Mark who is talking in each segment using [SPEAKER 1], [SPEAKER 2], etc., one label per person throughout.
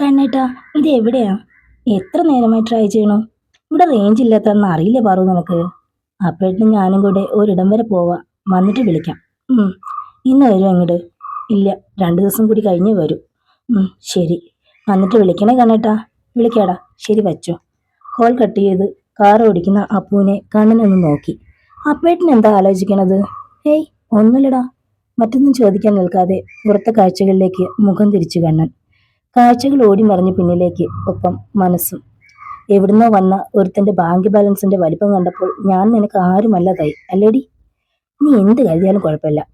[SPEAKER 1] കണ്ണേട്ടാ ഇത് എവിടെയാ? എത്ര നേരമായി ട്രൈ ചെയ്യണോ? ഇവിടെ റേഞ്ച് ഇല്ലാത്തതെന്ന് അറിയില്ല പറു നിനക്ക്? അപ്പോഴത്തെ ഞാനും കൂടെ ഒരിടം വരെ പോവാ. വന്നിട്ട് വിളിക്കാം. ഇന്ന് വരും അങ്ങോട്ട് ഇല്ല രണ്ട് ദിവസം കൂടി കഴിഞ്ഞേ വരും. ശരി. വന്നിട്ട് വിളിക്കണേ കണ്ണേട്ടാ. വിളിക്കാടാ. ശരി വച്ചോ. കോൾ കട്ട് ചെയ്ത് കാർ ഓടിക്കുന്ന അപ്പുവിനെ കണ്ണനൊന്ന് നോക്കി. അപ്പേട്ടൻ എന്താ ആലോചിക്കണത്? ഏയ് ഒന്നുമില്ലടാ. മറ്റൊന്നും ചോദിക്കാൻ നിൽക്കാതെ പുറത്തെ കാഴ്ചകളിലേക്ക് മുഖം തിരിച്ചു കണ്ണൻ. കാഴ്ചകൾ ഓടി മറിഞ്ഞു പിന്നിലേക്ക് ഒപ്പം മനസ്സും. എവിടുന്നോ വന്ന ഒരുത്തന്റെ ബാങ്ക് ബാലൻസിന്റെ വലിപ്പം കണ്ടപ്പോൾ ഞാൻ നിനക്ക് ആരുമല്ലതായി അല്ലേടി? നീ എന്ത് കരുതിയാലും കുഴപ്പമില്ല.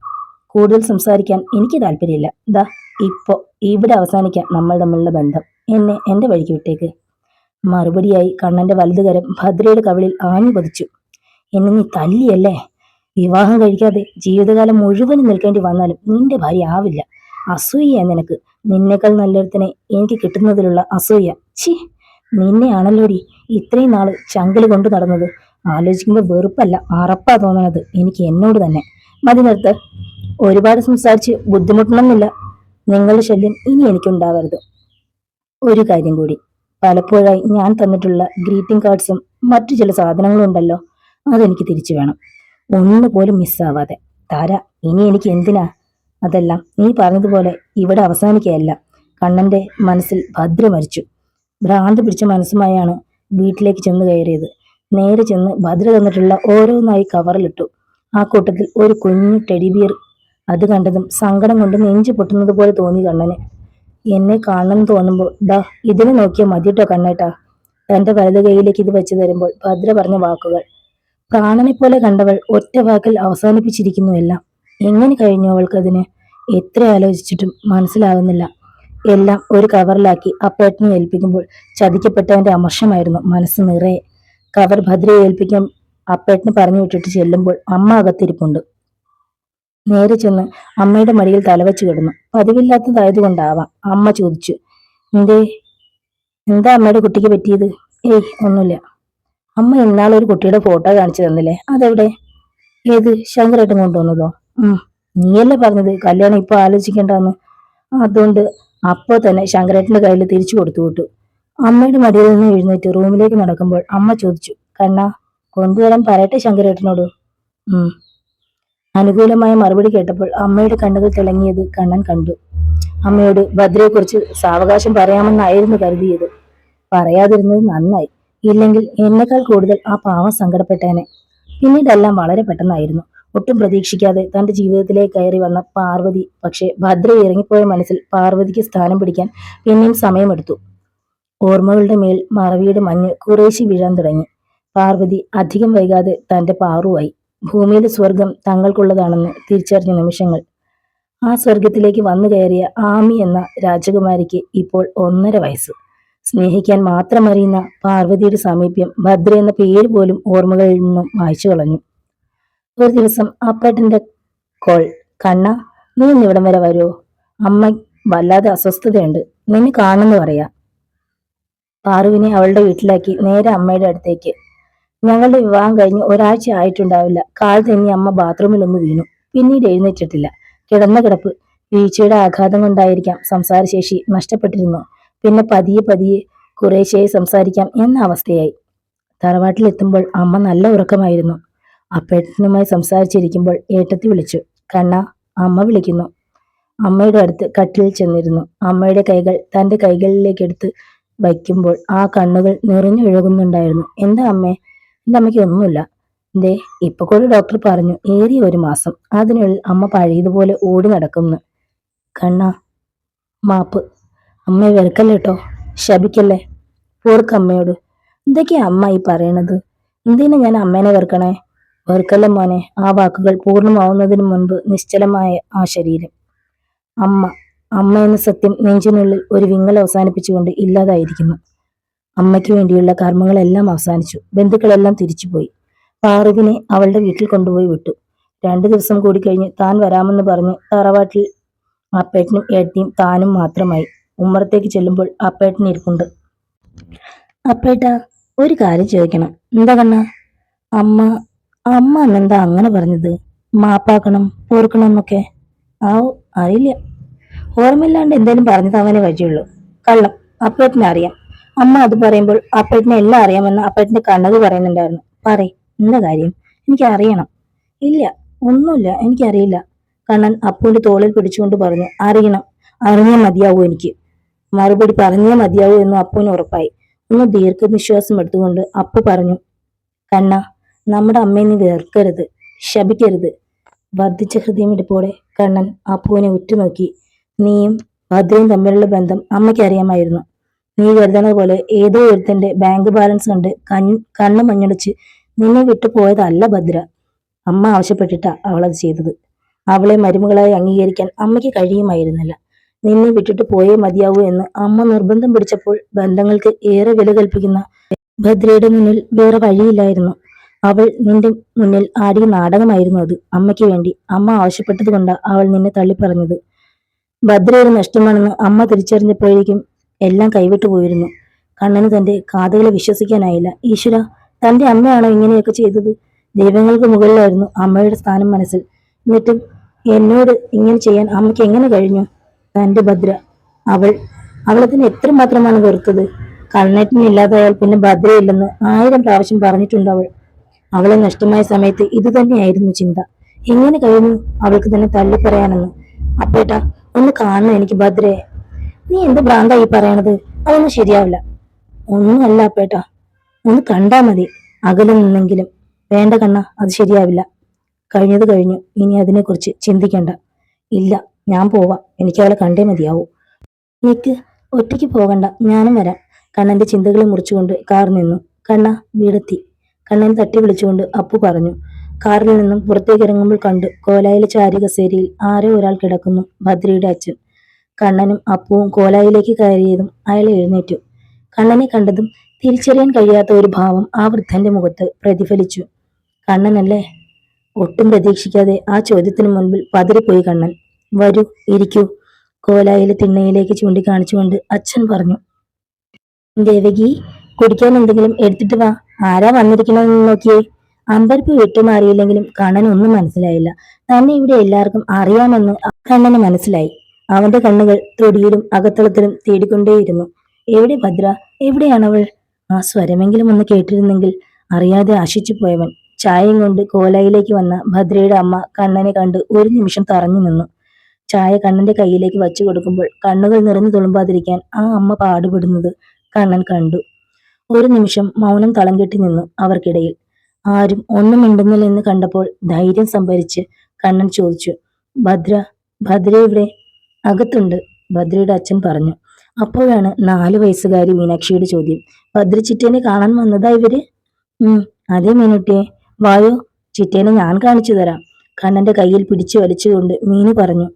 [SPEAKER 1] കൂടുതൽ സംസാരിക്കാൻ എനിക്ക് താല്പര്യമില്ല. ദാ ഇപ്പോ ഇവിടെ അവസാനിക്കാം നമ്മൾ തമ്മിലുള്ള ബന്ധം. എന്നെ എന്റെ വഴിക്ക് വിട്ടേക്ക്. മറുപടിയായി കണ്ണന്റെ വലതുകരം ഭദ്രയുടെ കവിളിൽ ആഞ്ഞു പതിച്ചു. എന്നെ നീ തല്ലിയല്ലേ? വിവാഹം കഴിക്കാതെ ജീവിതകാലം മുഴുവനും നിൽക്കേണ്ടി വന്നാലും നിന്റെ ഭാര്യ ആവില്ല. അസൂയ നിനക്ക്. നിന്നേക്കാൾ നല്ലൊരുത്തിനെ എനിക്ക് കിട്ടുന്നതിലുള്ള അസൂയ. ഛീ നിന്നെയാണല്ലോടി ഇത്രയും നാൾ ചങ്കൽ കൊണ്ടു നടന്നത്. ആലോചിക്കുമ്പോൾ വെറുപ്പല്ല അറപ്പാ തോന്നണത് എനിക്ക് എന്നോട് തന്നെ. മതി നിർത്ത്. ഒരുപാട് സംസാരിച്ച് ബുദ്ധിമുട്ടണമെന്നില്ല. നിങ്ങളുടെ ശല്യം ഇനി എനിക്കുണ്ടാവരുത്. ഒരു കാര്യം കൂടി. പലപ്പോഴായി ഞാൻ തന്നിട്ടുള്ള ഗ്രീറ്റിംഗ് കാർഡ്സും മറ്റു ചില സാധനങ്ങളും ഉണ്ടല്ലോ അതെനിക്ക് തിരിച്ചു വേണം. ഒന്നുപോലും മിസ്സാവാതെ. താര ഇനി എനിക്ക് എന്തിനാ അതെല്ലാം നീ പറഞ്ഞതുപോലെ ഇവിടെ അവസാനിക്കുകയല്ല. കണ്ണന്റെ മനസ്സിൽ ഭദ്ര മരിച്ചു. ഭ്രാന്ത് പിടിച്ച മനസ്സുമായാണ് വീട്ടിലേക്ക് ചെന്ന് കയറിയത്. നേരെ ചെന്ന് ഭദ്ര തന്നിട്ടുള്ള ഓരോന്നായി കവറിലിട്ടു. ആ കൂട്ടത്തിൽ ഒരു കുഞ്ഞു ടെഡിബിയർ അത് കണ്ടതും സങ്കടം കൊണ്ട് നെഞ്ചു പൊട്ടുന്നത് പോലെ തോന്നി കണ്ണന്. എന്നെ കാണണം തോന്നുമ്പോൾ ഡാ ഇതിനെ നോക്കിയാൽ മതിട്ടോ കണ്ണേട്ടാ. തന്റെ വലത് കൈയിലേക്ക് ഇത് വെച്ച് തരുമ്പോൾ ഭദ്ര പറഞ്ഞ വാക്കുകൾ. പ്രാണനെ പോലെ കണ്ടവൾ ഒറ്റ വാക്കിൽ അവസാനിപ്പിച്ചിരിക്കുന്നു എല്ലാം. എങ്ങനെ കഴിഞ്ഞു അവൾക്കതിന്? എത്ര ആലോചിച്ചിട്ടും മനസ്സിലാകുന്നില്ല എല്ലാം ഒരു കവറിലാക്കി അപ്പേട്ടനെ ഏൽപ്പിക്കുമ്പോൾ ചതിക്കപ്പെട്ടവന്റെ അമർഷമായിരുന്നു മനസ്സ് നിറയെ. കവർ ഭദ്രയെ ഏൽപ്പിക്കാൻ അപ്പേട്ടന് പറഞ്ഞു വിട്ടിട്ട് ചെല്ലുമ്പോൾ അമ്മ അകത്തിരിപ്പുണ്ട്. നേരെ ചെന്ന് അമ്മയുടെ മടിയിൽ തലവെച്ച് കിടന്നു. പതിവില്ലാത്തതായതുകൊണ്ടാവാം. അമ്മ ചോദിച്ചു എന്തേ? എന്താ അമ്മയുടെ കുട്ടിക്ക് പറ്റിയത്? ഏയ് ഒന്നുമില്ല. അമ്മ ഇന്നാളൊരു കുട്ടിയുടെ ഫോട്ടോ കാണിച്ചു തന്നില്ലേ? അതെവിടെ? ഏത്? ശങ്കരേട്ടൻ കൊണ്ടുവന്നതോ? നീയല്ലേ പറഞ്ഞത്? കല്യാണം ഇപ്പൊ ആലോചിക്കണ്ടെന്ന്. അതുകൊണ്ട് അപ്പോൾ തന്നെ ശങ്കരേട്ടന്റെ കയ്യിൽ തിരിച്ചു കൊടുത്തു വിട്ടു. അമ്മയുടെ മടിയിൽ നിന്ന് എഴുന്നേറ്റ് റൂമിലേക്ക് നടക്കുമ്പോൾ അമ്മ ചോദിച്ചു കണ്ണ കൊണ്ടുവരാൻ പറയട്ടെ ശങ്കരേട്ടനോട്? ഉം. അനുകൂലമായ മറുപടി കേട്ടപ്പോൾ അമ്മയുടെ കണ്ണുകൾ തിളങ്ങിയത് കണ്ണൻ കണ്ടു. അമ്മയോട് ഭദ്രയെക്കുറിച്ച് സാവകാശം പറയാമെന്നായിരുന്നു കരുതിയത്. പറയാതിരുന്നത് നന്നായി. ഇല്ലെങ്കിൽ എന്നെക്കാൾ കൂടുതൽ ആ പാവം സങ്കടപ്പെട്ടേനെ. പിന്നീടെല്ലാം വളരെ പെട്ടെന്നായിരുന്നു. ഒട്ടും പ്രതീക്ഷിക്കാതെ തന്റെ ജീവിതത്തിലേക്ക് കയറി വന്ന പാർവതി പക്ഷേ ഭദ്ര ഇറങ്ങിപ്പോയ മനസ്സിൽ പാർവതിക്ക് സ്ഥാനം പിടിക്കാൻ പിന്നെയും സമയമെടുത്തു. ഓർമ്മകളുടെ മേൽ മറവിയുടെ മഞ്ഞ് കുറേശ്ശി വീഴാൻ തുടങ്ങി. പാർവതി അധികം വൈകാതെ തന്റെ പാറുവായി. ഭൂമിയിലെ സ്വർഗം തങ്ങൾക്കുള്ളതാണെന്ന് തിരിച്ചറിഞ്ഞ നിമിഷങ്ങൾ. ആ സ്വർഗത്തിലേക്ക് വന്നു കയറിയ ആമി എന്ന രാജകുമാരിക്ക് ഇപ്പോൾ ഒന്നര വയസ്സ്. സ്നേഹിക്കാൻ മാത്രം അറിയുന്ന പാർവതിയുടെ സാമീപ്യം ഭദ്ര എന്ന പേര് പോലും ഓർമ്മകളിൽ നിന്നും മായ്ച്ചു കളഞ്ഞു. ഒരു ദിവസം അപ്പേട്ടന്റെ കോൾ കണ്ണ നീ ഒന്ന് ഇവിടം വരെ വരുമോ അമ്മ വല്ലാതെ അസ്വസ്ഥതയുണ്ട്. നിന്നെ കാണുന്നു പറയാ. പാറുവിനെ അവളുടെ വീട്ടിലാക്കി നേരെ അമ്മയുടെ അടുത്തേക്ക്. ഞങ്ങളുടെ വിവാഹം കഴിഞ്ഞ് ഒരാഴ്ച ആയിട്ടുണ്ടാവില്ല. കാൽ തന്നെ അമ്മ ബാത്റൂമിൽ ഒന്ന് വീണു. പിന്നീട് എഴുന്നേറ്റിട്ടില്ല. കിടന്ന കിടപ്പ് വീഴ്ചയുടെ ആഘാതം കൊണ്ടായിരിക്കാം സംസാരശേഷി നഷ്ടപ്പെട്ടിരുന്നു. പിന്നെ പതിയെ പതിയെ കുറേശ്ശേ സംസാരിക്കാം എന്ന അവസ്ഥയായി. തറവാട്ടിലെത്തുമ്പോൾ അമ്മ നല്ല ഉറക്കമായിരുന്നു. അപ്പേട്ടനുമായി സംസാരിച്ചിരിക്കുമ്പോൾ ഏട്ടത്തി വിളിച്ചു. കണ്ണ അമ്മ വിളിക്കുന്നു. അമ്മയുടെ അടുത്ത് കട്ടിലിൽ ചെന്നിരുന്നു. അമ്മയുടെ കൈകൾ തന്റെ കൈകളിലേക്ക് എടുത്ത് വയ്ക്കുമ്പോൾ ആ കണ്ണുകൾ നിറഞ്ഞു നിറഞ്ഞൊഴുകുന്നുണ്ടായിരുന്നു എന്താ അമ്മേ? എന്റെ അമ്മയ്ക്ക് ഒന്നുമില്ല. ദേ ഇപ്പൊ കൂടെ ഡോക്ടർ പറഞ്ഞു ഏറിയ ഒരു മാസം. അതിനുള്ളിൽ അമ്മ പഴയതുപോലെ ഓടി നടക്കുന്നു. കണ്ണ മാപ്പ്. അമ്മയെ വെറുക്കല്ലേ കേട്ടോ ശപിക്കല്ലേ? പോർക്കമ്മയോട് എന്തൊക്കെയാ അമ്മ ഈ പറയണത്? എന്തിനാ ഞാൻ അമ്മേനെ വെറുക്കണേ? വെറുക്കല്ലേ മോനെ. ആ വാക്കുകൾ പൂർണമാവുന്നതിന് മുൻപ് നിശ്ചലമായ ആ ശരീരം. അമ്മ അമ്മ എന്ന സത്യം നെഞ്ചിനുള്ളിൽ ഒരു വിങ്ങൽ അവസാനിപ്പിച്ചുകൊണ്ട് ഇല്ലാതായിരിക്കുന്നു. അമ്മയ്ക്ക് വേണ്ടിയുള്ള കർമ്മങ്ങളെല്ലാം അവസാനിച്ചു. ബന്ധുക്കളെല്ലാം തിരിച്ചുപോയി. പാറുവിനെ അവളുടെ വീട്ടിൽ കൊണ്ടുപോയി വിട്ടു. രണ്ടു ദിവസം കൂടി കഴിഞ്ഞ് താൻ വരാമെന്ന് പറഞ്ഞ് തറവാട്ടിൽ അപ്പേട്ടനും ഏട്ടിയും താനും മാത്രമായി. ഉമ്മറത്തേക്ക് ചെല്ലുമ്പോൾ അപ്പേട്ടൻ ഇരിപ്പുണ്ട്. അപ്പേട്ട ഒരു കാര്യം ചോദിക്കണം. എന്താ കണ്ണ? അമ്മ അമ്മ അന്നെന്താ അങ്ങനെ പറഞ്ഞത്? മാപ്പാക്കണം ഓർക്കണം എന്നൊക്കെ ആ അറിയില്ല. ഓർമ്മയില്ലാണ്ട് എന്തേലും പറഞ്ഞത് അവനെ വഴിയുള്ളൂ. കള്ളം. അപ്പേട്ടിനെ അറിയാം. അമ്മ അത് പറയുമ്പോൾ അപ്പേട്ടിനെ എല്ലാം അറിയാമെന്ന് അപ്പേട്ടിന്റെ കണ്ണത് പറയുന്നുണ്ടായിരുന്നു. പറയ് എന്താ കാര്യം? എനിക്ക് അറിയണം ഇല്ല ഒന്നുമില്ല എനിക്കറിയില്ല. കണ്ണൻ അപ്പുവിന്റെ തോളിൽ പിടിച്ചുകൊണ്ട് പറഞ്ഞു അറിയണം അറിഞ്ഞേ മതിയാവൂ എനിക്ക്. മറുപടി പറഞ്ഞേ മതിയാവൂ എന്ന് അപ്പുവിന് ഉറപ്പായി. ഒന്ന് ദീർഘനിശ്വാസം എടുത്തുകൊണ്ട് അപ്പു പറഞ്ഞു കണ്ണ നമ്മുടെ അമ്മയെ വെറുക്കരുത് ശപിക്കരുത്. വർദ്ധിച്ച ഹൃദയമിടിപ്പോടെ കണ്ണൻ അപ്പുവിനെ ഉറ്റുനോക്കി. നീയും ഭദ്രയും തമ്മിലുള്ള ബന്ധം അമ്മയ്ക്ക് അറിയാമായിരുന്നു. നീ കരുതണ പോലെ ഏതോ ഒരുത്തന്റെ ബാങ്ക് ബാലൻസ് കണ്ട് കണ്ണു മഞ്ഞളിച്ച് നിന്നെ വിട്ടു പോയതല്ല ഭദ്ര. അമ്മ ആവശ്യപ്പെട്ടിട്ടാ അവളത് ചെയ്തത്. അവളെ മരുമകളായി അംഗീകരിക്കാൻ അമ്മയ്ക്ക് കഴിയുമായിരുന്നില്ല. നിന്നെ വിട്ടിട്ട് പോയേ മതിയാവൂ എന്ന് അമ്മ നിർബന്ധം പിടിച്ചപ്പോൾ ബന്ധങ്ങൾക്ക് ഏറെ വില കൽപ്പിക്കുന്ന ഭദ്രയുടെ മുന്നിൽ വേറെ വഴിയില്ലായിരുന്നു. അവൾ നിന്റെ മുന്നിൽ ആടിയ നാടകമായിരുന്നു അത്. അമ്മയ്ക്ക് വേണ്ടി അമ്മ ആവശ്യപ്പെട്ടത് കൊണ്ടാ അവൾ നിന്നെ തള്ളിപ്പറഞ്ഞത്. ഭദ്ര ഒരു നഷ്ടമാണെന്ന് അമ്മ തിരിച്ചറിഞ്ഞപ്പോഴേക്കും എല്ലാം കൈവിട്ടു പോയിരുന്നു. കണ്ണന് തന്റെ കാതുകളെ വിശ്വസിക്കാനായില്ല. ഈശ്വര തന്റെ അമ്മയാണോ ഇങ്ങനെയൊക്കെ ചെയ്തത്? ദൈവങ്ങൾക്ക് മുകളിലായിരുന്നു അമ്മയുടെ സ്ഥാനം മനസ്സിൽ. എന്നിട്ടും എന്നോട് ഇങ്ങനെ ചെയ്യാൻ അമ്മയ്ക്ക് എങ്ങനെ കഴിഞ്ഞു? തന്റെ ഭദ്ര അവൾ അവളതിന് എത്രമാത്രമാണ് വെറുത്തത്? കണ്ണേറ്റിന് ഇല്ലാതായാൽ പിന്നെ ഭദ്രയില്ലെന്ന് ആയിരം പ്രാവശ്യം പറഞ്ഞിട്ടുണ്ട് അവൾ. അവളെ നഷ്ടമായ സമയത്ത് ഇത് തന്നെയായിരുന്നു ചിന്ത. എങ്ങനെ കഴിഞ്ഞു അവൾക്ക് തന്നെ തള്ളി പറയാനെന്ന് അപ്പേട്ടാ ഒന്ന് കാണണം എനിക്ക് ഭദ്രയെ നീ എന്ത് ഭ്രാന്തായി പറയണത്? അതൊന്നും ശരിയാവില്ല. ഒന്നുമല്ല അപ്പേട്ടാ ഒന്ന് കണ്ടാ മതി. അകലെ നിന്നെങ്കിലും. വേണ്ട കണ്ണ അത് ശരിയാവില്ല. കഴിഞ്ഞത് കഴിഞ്ഞു. ഇനി അതിനെക്കുറിച്ച് ചിന്തിക്കണ്ട. ഇല്ല ഞാൻ പോവാം. എനിക്ക് അവളെ കണ്ടേ മതിയാവൂ. നിക്ക് ഒറ്റയ്ക്ക് പോകണ്ട. ഞാനും വരാം. കണ്ണന്റെ ചിന്തകളെ മുറിച്ചുകൊണ്ട് കാർ നിന്നു. കണ്ണ വീടെത്തി. കണ്ണൻ തട്ടി വിളിച്ചുകൊണ്ട് അപ്പു പറഞ്ഞു. കാറിൽ നിന്നും പുറത്തേക്ക് ഇറങ്ങുമ്പോൾ കണ്ടു കോലായിലെ ചാരി കസേരയിൽ ആരോ ഒരാൾ കിടക്കുന്നു ഭദ്രയുടെ അച്ഛൻ. കണ്ണനും അപ്പുവും കോലായിലേക്ക് കയറിയതും അയാൾ എഴുന്നേറ്റു. കണ്ണനെ കണ്ടതും തിരിച്ചറിയാൻ കഴിയാത്ത ഒരു ഭാവം ആ വൃദ്ധന്റെ മുഖത്ത് പ്രതിഫലിച്ചു. കണ്ണനല്ലേ? ഒട്ടും പ്രതീക്ഷിക്കാതെ ആ ചോദ്യത്തിന് മുൻപിൽ പതറിപ്പോയി കണ്ണൻ. വരൂ ഇരിക്കൂ. കോലായിലെ തിണ്ണയിലേക്ക് ചൂണ്ടിക്കാണിച്ചുകൊണ്ട് അച്ഛൻ പറഞ്ഞു. ദേവകി കുടിക്കാൻ എന്തെങ്കിലും എടുത്തിട്ട് വാ. ആരാ വന്നിരിക്കണമെന്ന് നോക്കിയേ. അമ്പരപ്പ് വിട്ടുമാറിയില്ലെങ്കിലും കണ്ണൻ ഒന്നും മനസ്സിലായില്ല. തന്നെ ഇവിടെ എല്ലാവർക്കും അറിയാമെന്ന് കണ്ണന് മനസ്സിലായി. അവന്റെ കണ്ണുകൾ തൊടിയിലും അകത്തളത്തിലും തേടിക്കൊണ്ടേയിരുന്നു. എവിടെ ഭദ്ര? എവിടെയാണവൾ? ആ സ്വരമെങ്കിലും ഒന്ന് കേട്ടിരുന്നെങ്കിൽ അറിയാതെ ആശിച്ചു പോയവൻ. ചായയും കൊണ്ട് കോലായിലേക്ക് വന്ന ഭദ്രയുടെ അമ്മ കണ്ണനെ കണ്ട് ഒരു നിമിഷം തറഞ്ഞു നിന്നു. ചായ കണ്ണന്റെ കയ്യിലേക്ക് വച്ചു കൊടുക്കുമ്പോൾ കണ്ണുകൾ നിറഞ്ഞു തുളുമ്പാതിരിക്കാൻ ആ അമ്മ പാടുപെടുന്നത് കണ്ണൻ കണ്ടു. ഒരു നിമിഷം മൗനം തളം കെട്ടി നിന്നു അവർക്കിടയിൽ. ആരും ഒന്നും മിണ്ടുന്നില്ലെന്ന് കണ്ടപ്പോൾ ധൈര്യം സംഭരിച്ച് കണ്ണൻ ചോദിച്ചു ഭദ്ര ഭദ്ര ഇവിടെ അകത്തുണ്ട് ഭദ്രയുടെ അച്ഛൻ പറഞ്ഞു. അപ്പോഴാണ് നാല് വയസ്സുകാരി മീനാക്ഷിയുടെ ചോദ്യം ഭദ്ര ചിറ്റേനെ കാണാൻ വന്നതാ ഇവർ? ഉം അതെ മീനുട്ടിയെ വായോ ചിറ്റേനെ ഞാൻ കാണിച്ചു തരാം കണ്ണന്റെ കയ്യിൽ പിടിച്ചു വലിച്ചുകൊണ്ട് മീനു പറഞ്ഞു.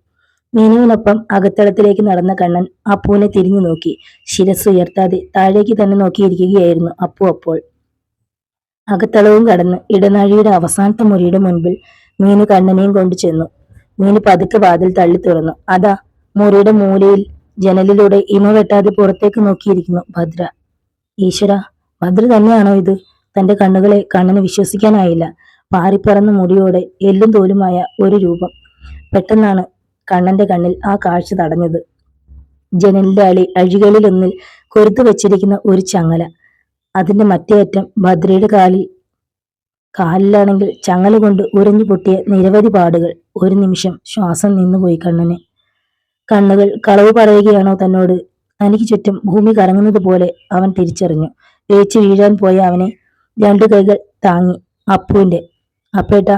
[SPEAKER 1] മീനുവിനൊപ്പം അകത്തളത്തിലേക്ക് നടന്ന കണ്ണൻ അപ്പുവിനെ തിരിഞ്ഞു നോക്കി. ശിരസ് ഉയർത്താതെ താഴേക്ക് തന്നെ നോക്കിയിരിക്കുകയായിരുന്നു അപ്പു അപ്പോൾ. അകത്തളവും കടന്ന് ഇടനാഴിയുടെ അവസാനത്തെ മുറിയുടെ മുൻപിൽ മീനു കണ്ണനെയും കൊണ്ടു ചെന്നു. മീനു പതുക്കെ വാതിൽ തള്ളി തുറന്നു. അതാ മുറിയുടെ മൂലയിൽ ജനലിലൂടെ ഇമ വെട്ടാതെ പുറത്തേക്ക് നോക്കിയിരിക്കുന്നു ഭദ്ര. ഈശ്വര ഭദ്ര തന്നെയാണോ ഇത്? തന്റെ കണ്ണുകളെ കണ്ണന് വിശ്വസിക്കാനായില്ല. പാറിപ്പറന്ന മുടിയോടെ എല്ലും തോലുമായ ഒരു രൂപം. പെട്ടെന്നാണ് കണ്ണന്റെ കണ്ണിൽ ആ കാഴ്ച തടഞ്ഞത്. ജനലിന്റെ അളി അഴികളിലൊന്നിൽ കൊരുത്തു വച്ചിരിക്കുന്ന ഒരു ചങ്ങല. അതിന്റെ മറ്റേ അറ്റം ഭദ്രയുടെ കാലിൽ കാലിലാണെങ്കിൽ ചങ്ങല കൊണ്ട് ഉരഞ്ഞു പൊട്ടിയ നിരവധി പാടുകൾ. ഒരു നിമിഷം ശ്വാസം നിന്നുപോയി കണ്ണന്. കണ്ണുകൾ കളവ് പറയുകയാണോ തന്നോട്? തനിക്ക് ചുറ്റും ഭൂമി കറങ്ങുന്നത് പോലെ അവൻ തിരിച്ചറിഞ്ഞു. വേച്ച് വീഴാൻ പോയ അവനെ രണ്ടു കൈകൾ താങ്ങി. അപ്പുവിന്റെ അപ്പേട്ടാ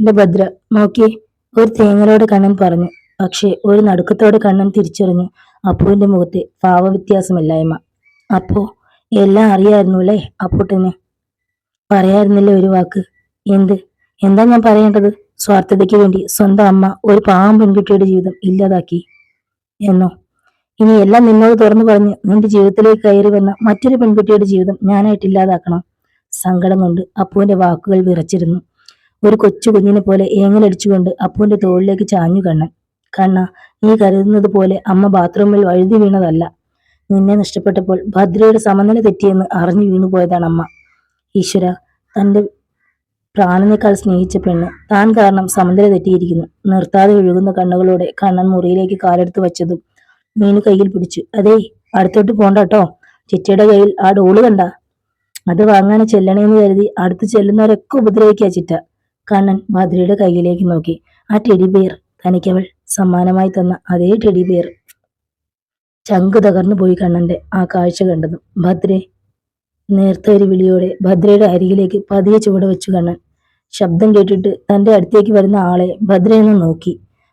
[SPEAKER 1] എന്റെ ഭദ്ര നോക്കി ഒരു തേങ്ങലോട് കണ്ണൻ പറഞ്ഞു. പക്ഷേ ഒരു നടുക്കത്തോടെ കണ്ണൻ തിരിച്ചറിഞ്ഞു. അപ്പുവിന്റെ മുഖത്തെ ഭാവവ്യത്യാസമില്ലായ്മ. അപ്പോ എല്ലാം അറിയായിരുന്നു അല്ലേ അപ്പൂട്ടന്? പറയായിരുന്നില്ലേ ഒരു വാക്ക്? എന്ത്? എന്താ ഞാൻ പറയേണ്ടത്? സ്വാർത്ഥതയ്ക്ക് വേണ്ടി സ്വന്തം അമ്മ ഒരു പാവം പെൺകുട്ടിയുടെ ജീവിതം ഇല്ലാതാക്കി. എന്നോ? ഇനി എല്ലാം നിന്നോട് തുറന്നു പറഞ്ഞ് നിന്റെ ജീവിതത്തിലേക്ക് കയറി വന്ന മറ്റൊരു പെൺകുട്ടിയുടെ ജീവിതം ഞാനായിട്ട് ഇല്ലാതാക്കണം. സങ്കടം കൊണ്ട് അപ്പുവിന്റെ വാക്കുകൾ വിറച്ചിരുന്നു. ഒരു കൊച്ചു കുഞ്ഞിനെ പോലെ ഏങ്ങലടിച്ചുകൊണ്ട് അപ്പുവിന്റെ തോളിലേക്ക് ചാഞ്ഞു കണ്ണൻ. കണ്ണ നീ കരുതുന്നത് പോലെ അമ്മ ബാത്റൂമിൽ വഴുതി വീണതല്ല. നിന്നെ നഷ്ടപ്പെട്ടപ്പോൾ ഭദ്രയുടെ സമനില തെറ്റിയെന്ന് അറിഞ്ഞു വീണുപോയതാണ് അമ്മ. ഈശ്വര തന്റെ പ്രാണനേക്കാൾ സ്നേഹിച്ച പെണ്ണ് താൻ കാരണം സമനില തെറ്റിയിരിക്കുന്നു. നിർത്താതെ ഒഴുകുന്ന കണ്ണുകളോടെ കണ്ണൻ മുറിയിലേക്ക് കാലെടുത്ത് വച്ചതും മീനു കയ്യിൽ പിടിച്ചു. അതേ അടുത്തോട്ട് പോണ്ട കേട്ടോ. ചിറ്റയുടെ കയ്യിൽ ആ ഡോൾ കണ്ട. അത് വാങ്ങാൻ ചെല്ലണേന്ന് കരുതി അടുത്ത് ചെല്ലുന്നവരൊക്കെ ഉപദ്രവിക്കുക ചിറ്റ. കണ്ണൻ ഭദ്രയുടെ കയ്യിലേക്ക് നോക്കി. ആ ടെഡി ബിയർ തനിക്കവൾ സമ്മാനമായി തന്ന അതേ ടെഡി ബിയർ ചങ്ക് തകർന്നു പോയി കണ്ണന്റെ ആ കാഴ്ച കണ്ടതും. ഭദ്രെ നേർത്ത ഒരു വിളിയോടെ ഭദ്രയുടെ അരികിലേക്ക് പതിയെ ചുവട് വെച്ചു കണ്ണൻ. ശബ്ദം കേട്ടിട്ട് തന്റെ അടുത്തേക്ക് വരുന്ന ആളെ ഭദ്രയെന്ന് നോക്കി.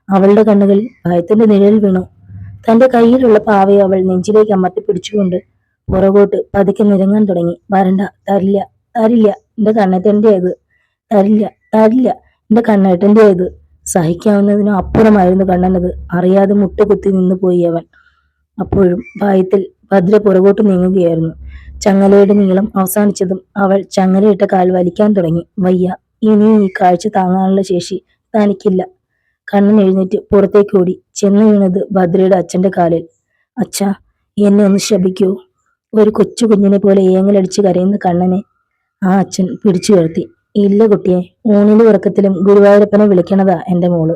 [SPEAKER 1] അവളുടെ കണ്ണുകളിൽ ഭയത്തിന്റെ നിഴൽ വീണു. തന്റെ കയ്യിലുള്ള പാവയെ അവൾ നെഞ്ചിലേക്ക് അമർത്തി പിടിച്ചുകൊണ്ട് പുറകോട്ട് പതുക്കെ നിരങ്ങാൻ തുടങ്ങി. വരണ്ട തരില്ല തരില്ല എന്റെ കണ്ണേട്ടന്റെ ഏത് തരില്ല തരില്ല എന്റെ കണ്ണേട്ടന്റെ അത് സഹിക്കാവുന്നതിനും അപ്പുറമായിരുന്നു കണ്ണനത്. അറിയാതെ മുട്ടുകുത്തി നിന്നു പോയി അവൻ. അപ്പോഴും ഭയത്തിൽ ഭദ്ര പുറകോട്ട് നീങ്ങുകയായിരുന്നു. ചങ്ങലയുടെ നീളം അവസാനിച്ചതും അവൾ ചങ്ങലയിട്ട കാൽ വലിക്കാൻ തുടങ്ങി. വയ്യ ഇനിയും ഈ കാഴ്ച താങ്ങാനുള്ള ശേഷി തനിക്കില്ല. കണ്ണൻ എഴുന്നേറ്റ് പുറത്തേക്ക് ഓടി. ചെന്ന് വീണത് ഭദ്രയുടെ അച്ഛന്റെ കാലിൽ. അച്ഛാ എന്നെ ഒന്ന് ശപിക്കൂ. ഒരു കൊച്ചു കുഞ്ഞിനെ പോലെ ഏങ്ങലടിച്ച് കരയുന്ന കണ്ണനെ ആ അച്ഛൻ പിടിച്ചു ഇല്ല കുട്ടിയെ ഊണിലും ഉറക്കത്തിലും ഗുരുവായൂരപ്പനെ വിളിക്കണതാ എന്റെ മോൾ.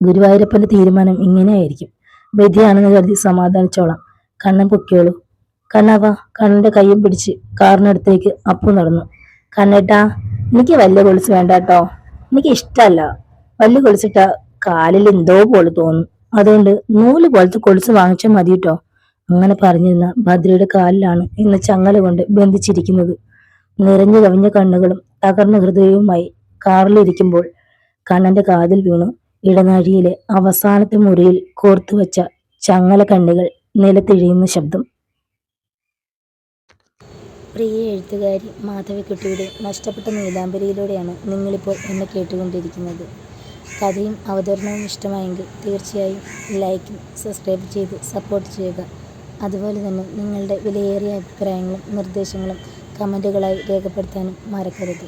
[SPEAKER 1] ഗുരുവായൂരപ്പന്റെ തീരുമാനം ഇങ്ങനെയായിരിക്കും. വ്യതിയാണെന്ന് കരുതി സമാധാനിച്ചോളാം. കണ്ണൻ പൊക്കിയോളൂ. കണ്ണാവാ കണ്ണന്റെ കയ്യും പിടിച്ച് കാറിനടുത്തേക്ക് അപ്പു നടന്നു. കണ്ണേട്ടാ എനിക്ക് വലിയ കൊലുസ് വേണ്ട കേട്ടോ എനിക്ക് ഇഷ്ടമല്ല വലിയ കൊലുസിട്ട കാലിൽ എന്തോ പോലെ തോന്നും. അതുകൊണ്ട് നൂൽ പോലത്തെ കൊലുസ് വാങ്ങിച്ചാൽ മതി കേട്ടോ അങ്ങനെ പറഞ്ഞിരുന്ന ഭദ്രയുടെ കാലിലാണ് ഇന്ന് ചങ്ങല കൊണ്ട് ബന്ധിച്ചിരിക്കുന്നത്. നിറഞ്ഞു കവിഞ്ഞ കണ്ണുകളും തകർന്ന ഹൃദയവുമായി കാറിലിരിക്കുമ്പോൾ കണ്ണന്റെ കാതിൽ വീണു. ഇടനാഴിയിലെ അവസാനത്തെ മുറിയിൽ കോർത്തുവച്ച ചങ്ങല കണ്ണികൾ നിലത്തിഴിയുന്ന ശബ്ദം. പ്രിയ എഴുത്തുകാരി മാധവിക്കുട്ടിയുടെ നഷ്ടപ്പെട്ട നീലാംബരിയിലൂടെയാണ് നിങ്ങളിപ്പോൾ എന്നെ കേട്ടുകൊണ്ടിരിക്കുന്നത്. കഥയും അവതരണവും ഇഷ്ടമായെങ്കിൽ തീർച്ചയായും ലൈക്കും സബ്സ്ക്രൈബ് ചെയ്ത് സപ്പോർട്ട് ചെയ്യുക. അതുപോലെ തന്നെ നിങ്ങളുടെ വിലയേറിയ അഭിപ്രായങ്ങളും നിർദ്ദേശങ്ങളും കമന്റുകളായി രേഖപ്പെടുത്താനും മറക്കരുത്.